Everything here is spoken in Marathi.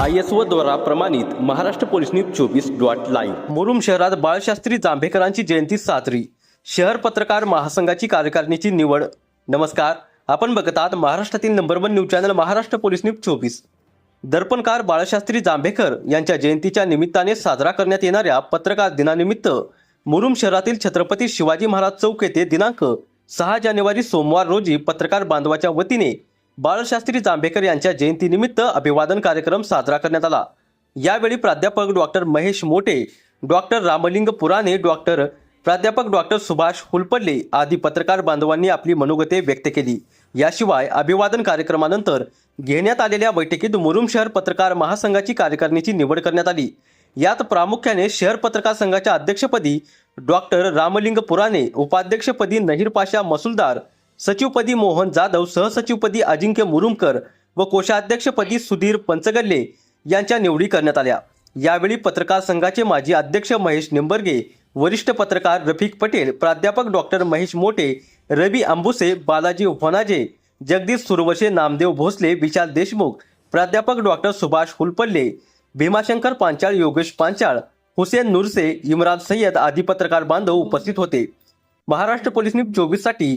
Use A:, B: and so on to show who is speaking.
A: आय एस ओ द्वारा प्रमाणित महाराष्ट्र पोलीस न्यूज चोवीस डॉट लाईव्ह. मुरुम शहरात बाळशास्त्री जांभेकरांची जयंती साजरी. शहर पत्रकार महासंघाची कार्यकारिणीची निवड. नमस्कार आपण बघत आहात महाराष्ट्रातील number one news channel Maharashtra police news चोवीस. दर्पणकार बाळशास्त्री जांभेकर यांच्या जयंतीच्या निमित्ताने साजरा करण्यात येणाऱ्या पत्रकार दिनानिमित्त मुरुम शहरातील छत्रपती शिवाजी महाराज चौक येथे दिनांक सहा जानेवारी सोमवार रोजी पत्रकार बांधवाच्या वतीने बाळशास्त्री जांभेकर यांच्या जयंतीनिमित्त अभिवादन कार्यक्रम साजरा करण्यात आला. यावेळी प्राध्यापक doctor Mahesh Mote doctor Ramling Purane doctor प्राध्यापक डॉक्टर सुभाष हुलपल्ले आदी पत्रकार बांधवांनी आपली मनोगते व्यक्त केली. याशिवाय अभिवादन कार्यक्रमानंतर घेण्यात आलेल्या बैठकीत मुरुम शहर पत्रकार महासंघाची कार्यकारिणीची निवड करण्यात आली. यात प्रामुख्याने शहर पत्रकार संघाच्या अध्यक्षपदी डॉक्टर रामलिंग पुराणे उपाध्यक्षपदी नहीर पाशा मसुलदार सचिवपदी मोहन जाधव सहसचिवपदी अजिंक्य मुरुमकर व कोषाध्यक्षपदी सुधीर पंचगल्ले यांच्या निवडी करण्यात आल्या. यावेळी पत्रकार संघाचे माजी अध्यक्ष महेश निंबर्गे वरिष्ठ पत्रकार रफिक पटेल प्राध्यापक डॉक्टर महेश मोटे रवी अंबुसे बालाजी होनाजे जगदीश सुरवशे नामदेव भोसले विशाल देशमुख प्राध्यापक डॉक्टर सुभाष हुलपल्ले भीमाशंकर पांचाळ योगेश पांचाळ हुसेन नुरसे इम्रान सय्यद आदी पत्रकार बांधव उपस्थित होते. महाराष्ट्र पोलीस न्यूज चोवीससाठी